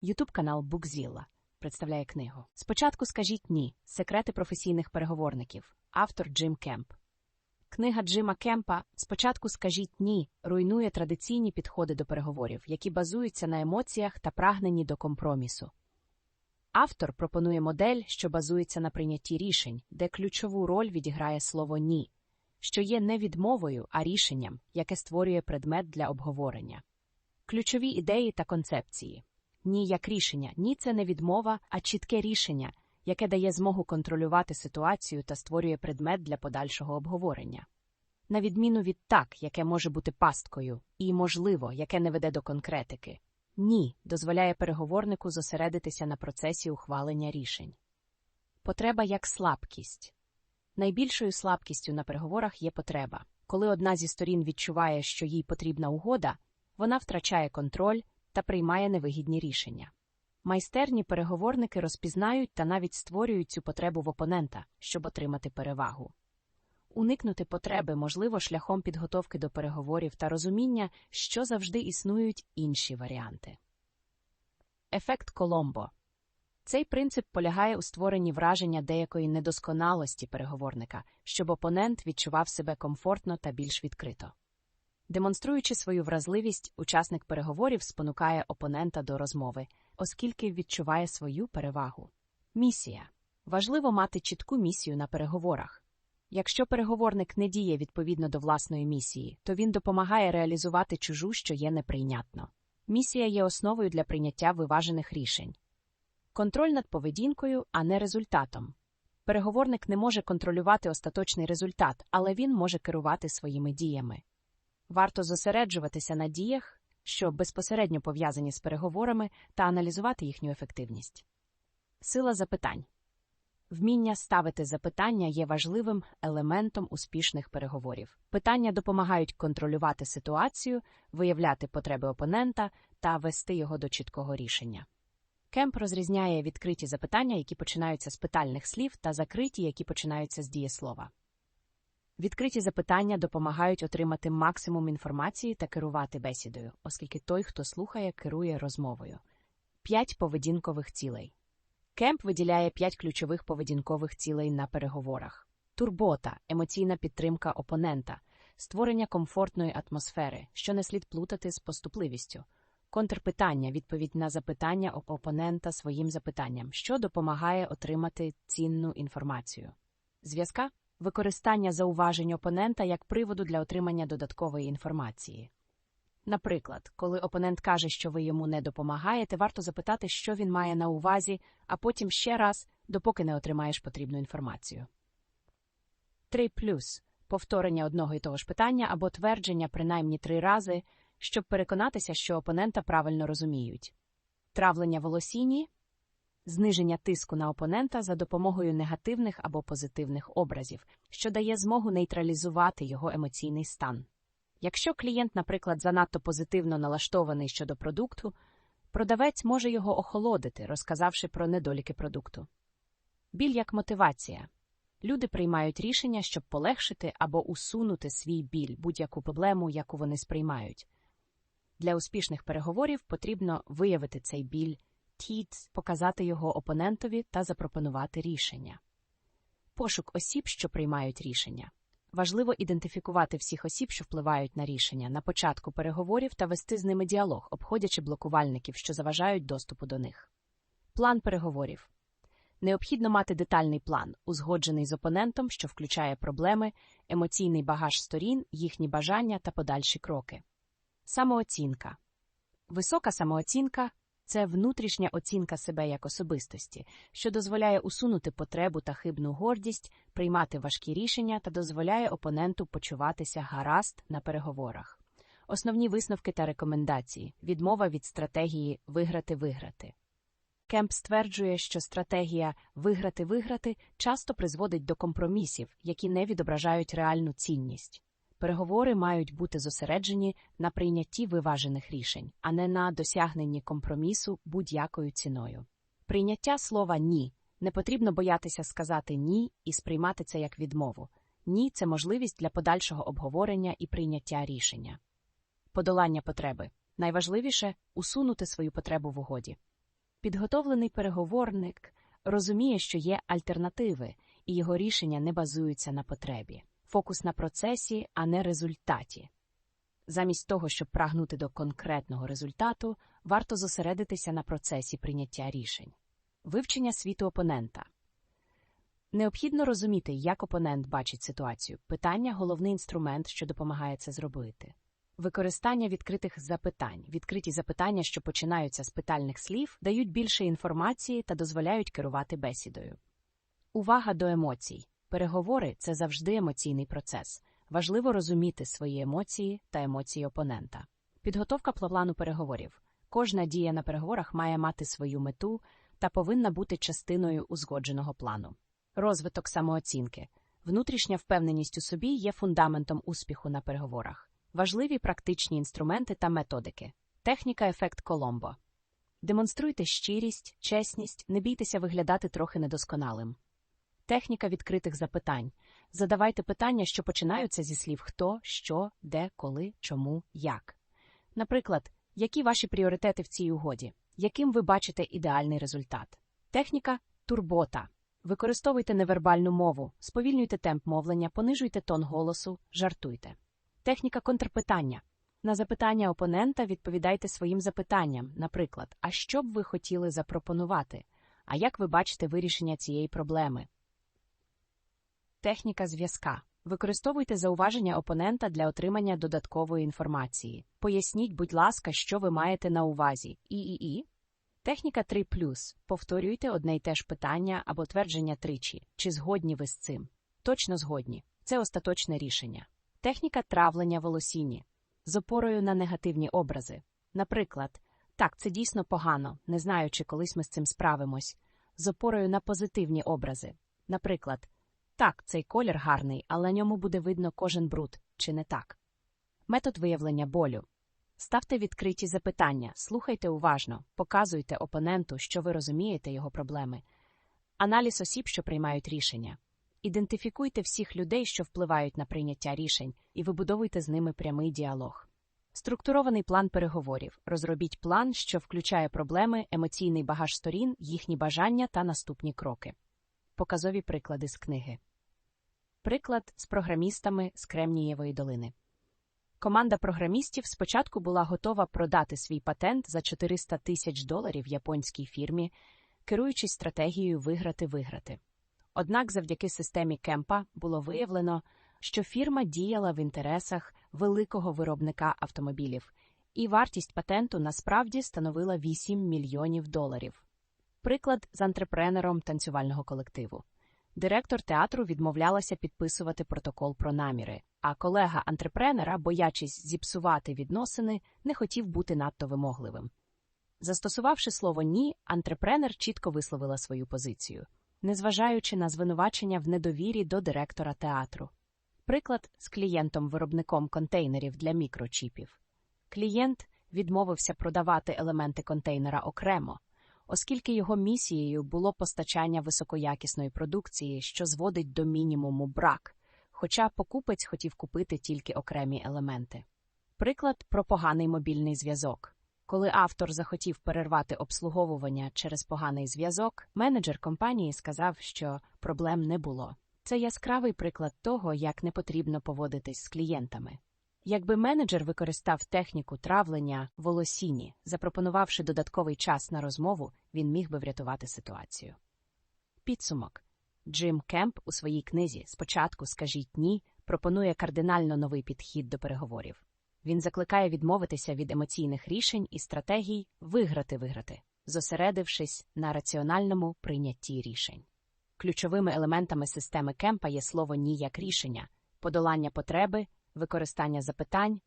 Ютуб канал Букзілла представляє книгу. Спочатку скажіть ні. Секрети професійних переговорників. Автор Джим Кемп. Книга Джима Кемпа Спочатку скажіть ні руйнує традиційні підходи до переговорів, які базуються на емоціях та прагненні до компромісу. Автор пропонує модель, що базується на прийнятті рішень, де ключову роль відіграє слово ні, що є не відмовою, а рішенням, яке створює предмет для обговорення. Ключові ідеї та концепції. Ні як рішення, ні це не відмова, а чітке рішення, яке дає змогу контролювати ситуацію та створює предмет для подальшого обговорення. На відміну від так, яке може бути пасткою, і, можливо, яке не веде до конкретики. Ні дозволяє переговорнику зосередитися на процесі ухвалення рішень. Потреба як слабкість. Найбільшою слабкістю на переговорах є потреба. Коли одна зі сторін відчуває, що їй потрібна угода, вона втрачає контроль та приймає невигідні рішення. Майстерні переговорники розпізнають та навіть створюють цю потребу в опонента, щоб отримати перевагу. Уникнути потреби можливо шляхом підготовки до переговорів та розуміння, що завжди існують інші варіанти. Ефект Коломбо цей принцип полягає у створенні враження деякої недосконалості переговорника, щоб опонент відчував себе комфортно та більш відкрито. Демонструючи свою вразливість, учасник переговорів спонукає опонента до розмови, оскільки відчуває свою перевагу. Місія важливо мати чітку місію на переговорах. Якщо переговорник не діє відповідно до власної місії, то він допомагає реалізувати чужу, що є неприйнятно. Місія є основою для прийняття виважених рішень. Контроль над поведінкою, а не результатом. Переговорник не може контролювати остаточний результат, але він може керувати своїми діями. Варто зосереджуватися на діях, що безпосередньо пов'язані з переговорами, та аналізувати їхню ефективність. Сила запитань вміння ставити запитання є важливим елементом успішних переговорів. Питання допомагають контролювати ситуацію, виявляти потреби опонента та вести його до чіткого рішення. Кемп розрізняє відкриті запитання, які починаються з питальних слів, та закриті, які починаються з дієслова. Відкриті запитання допомагають отримати максимум інформації та керувати бесідою, оскільки той, хто слухає, керує розмовою. П'ять поведінкових цілей. Кемп виділяє п'ять ключових поведінкових цілей на переговорах: турбота, емоційна підтримка опонента, створення комфортної атмосфери, що не слід плутати з поступливістю, контрпитання, відповідь на запитання опонента своїм запитанням, що допомагає отримати цінну інформацію. Зв'язка використання зауважень опонента як приводу для отримання додаткової інформації. Наприклад, коли опонент каже, що ви йому не допомагаєте, варто запитати, що він має на увазі, а потім ще раз, допоки не отримаєш потрібну інформацію. 3 повторення одного і того ж питання або твердження принаймні три рази, щоб переконатися, що опонента правильно розуміють. Травлення волосіні зниження тиску на опонента за допомогою негативних або позитивних образів, що дає змогу нейтралізувати його емоційний стан. Якщо клієнт, наприклад, занадто позитивно налаштований щодо продукту, продавець може його охолодити, розказавши про недоліки продукту. Біль як мотивація. Люди приймають рішення, щоб полегшити або усунути свій біль, будь-яку проблему, яку вони сприймають. Для успішних переговорів потрібно виявити цей біль Тіц показати його опонентові та запропонувати рішення. Пошук осіб, що приймають рішення. Важливо ідентифікувати всіх осіб, що впливають на рішення на початку переговорів та вести з ними діалог, обходячи блокувальників, що заважають доступу до них. План переговорів необхідно мати детальний план, узгоджений з опонентом, що включає проблеми, емоційний багаж сторін, їхні бажання та подальші кроки. Самооцінка висока самооцінка це внутрішня оцінка себе як особистості, що дозволяє усунути потребу та хибну гордість, приймати важкі рішення та дозволяє опоненту почуватися гаразд на переговорах. Основні висновки та рекомендації відмова від стратегії виграти-виграти. Кемп стверджує, що стратегія виграти-виграти часто призводить до компромісів, які не відображають реальну цінність. Переговори мають бути зосереджені на прийнятті виважених рішень, а не на досягненні компромісу будь-якою ціною. Прийняття слова ні не потрібно боятися сказати ні і сприймати це як відмову. Ні це можливість для подальшого обговорення і прийняття рішення. Подолання потреби найважливіше усунути свою потребу в угоді. Підготовлений переговорник розуміє, що є альтернативи, і його рішення не базуються на потребі. Фокус на процесі, а не результаті. Замість того, щоб прагнути до конкретного результату, варто зосередитися на процесі прийняття рішень. Вивчення світу опонента. Необхідно розуміти, як опонент бачить ситуацію. Питання головний інструмент, що допомагає це зробити. Використання відкритих запитань. Відкриті запитання, що починаються з питальних слів, дають більше інформації та дозволяють керувати бесідою. Увага до емоцій. Переговори це завжди емоційний процес. Важливо розуміти свої емоції та емоції опонента. Підготовка плану переговорів. Кожна дія на переговорах має мати свою мету та повинна бути частиною узгодженого плану. Розвиток самооцінки. Внутрішня впевненість у собі є фундаментом успіху на переговорах. Важливі практичні інструменти та методики. Техніка ефект Коломбо. Демонструйте щирість, чесність, не бійтеся виглядати трохи недосконалим. Техніка відкритих запитань. Задавайте питання, що починаються зі слів хто, що, де, коли, чому, як. Наприклад, які ваші пріоритети в цій угоді, яким ви бачите ідеальний результат? Техніка турбота. Використовуйте невербальну мову, сповільнюйте темп мовлення, понижуйте тон голосу, жартуйте. Техніка контрпитання. На запитання опонента відповідайте своїм запитанням, наприклад, а що б ви хотіли запропонувати? А як ви бачите вирішення цієї проблеми? Техніка зв'язка. Використовуйте зауваження опонента для отримання додаткової інформації. Поясніть, будь ласка, що ви маєте на увазі. І-і-і. Техніка 3. Повторюйте одне й те ж питання або твердження тричі. Чи згодні ви з цим? Точно згодні. Це остаточне рішення. Техніка травлення волосіні з опорою на негативні образи. Наприклад, так, це дійсно погано, не знаю, чи колись ми з цим справимось, з опорою на позитивні образи. Наприклад, так, цей колір гарний, але на ньому буде видно кожен бруд, чи не так. Метод виявлення болю. Ставте відкриті запитання, слухайте уважно, показуйте опоненту, що ви розумієте його проблеми. Аналіз осіб, що приймають рішення. Ідентифікуйте всіх людей, що впливають на прийняття рішень, і вибудовуйте з ними прямий діалог. Структурований план переговорів. Розробіть план, що включає проблеми, емоційний багаж сторін, їхні бажання та наступні кроки. Показові приклади з книги. Приклад з програмістами з Кремнієвої долини. Команда програмістів спочатку була готова продати свій патент за 400 тисяч доларів японській фірмі, керуючись стратегією виграти-виграти. Однак завдяки системі Кемпа було виявлено, що фірма діяла в інтересах великого виробника автомобілів, і вартість патенту насправді становила 8 мільйонів доларів. Приклад з антрепренером танцювального колективу. Директор театру відмовлялася підписувати протокол про наміри, а колега антрепренера, боячись зіпсувати відносини, не хотів бути надто вимогливим. Застосувавши слово ні, антрепренер чітко висловила свою позицію, незважаючи на звинувачення в недовірі до директора театру. Приклад з клієнтом-виробником контейнерів для мікрочіпів. Клієнт відмовився продавати елементи контейнера окремо оскільки його місією було постачання високоякісної продукції, що зводить до мінімуму брак, хоча покупець хотів купити тільки окремі елементи. Приклад про поганий мобільний зв'язок. Коли автор захотів перервати обслуговування через поганий зв'язок, менеджер компанії сказав, що проблем не було. Це яскравий приклад того, як не потрібно поводитись з клієнтами. Якби менеджер використав техніку травлення волосіні, запропонувавши додатковий час на розмову, він міг би врятувати ситуацію. Підсумок Джим Кемп у своїй книзі Спочатку скажіть ні пропонує кардинально новий підхід до переговорів. Він закликає відмовитися від емоційних рішень і стратегій виграти-виграти, зосередившись на раціональному прийнятті рішень. Ключовими елементами системи Кемпа є слово ні як рішення, подолання потреби використання запитань,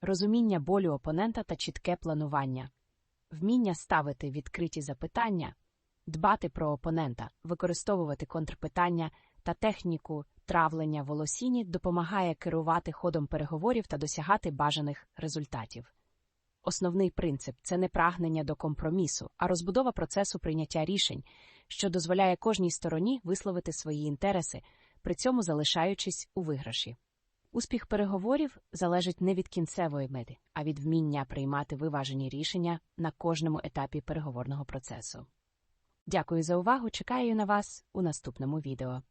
розуміння болю опонента та чітке планування, вміння ставити відкриті запитання, дбати про опонента, використовувати контрпитання та техніку травлення волосіні допомагає керувати ходом переговорів та досягати бажаних результатів. Основний принцип це не прагнення до компромісу, а розбудова процесу прийняття рішень, що дозволяє кожній стороні висловити свої інтереси, при цьому залишаючись у виграші. Успіх переговорів залежить не від кінцевої мети, а від вміння приймати виважені рішення на кожному етапі переговорного процесу. Дякую за увагу. Чекаю на вас у наступному відео.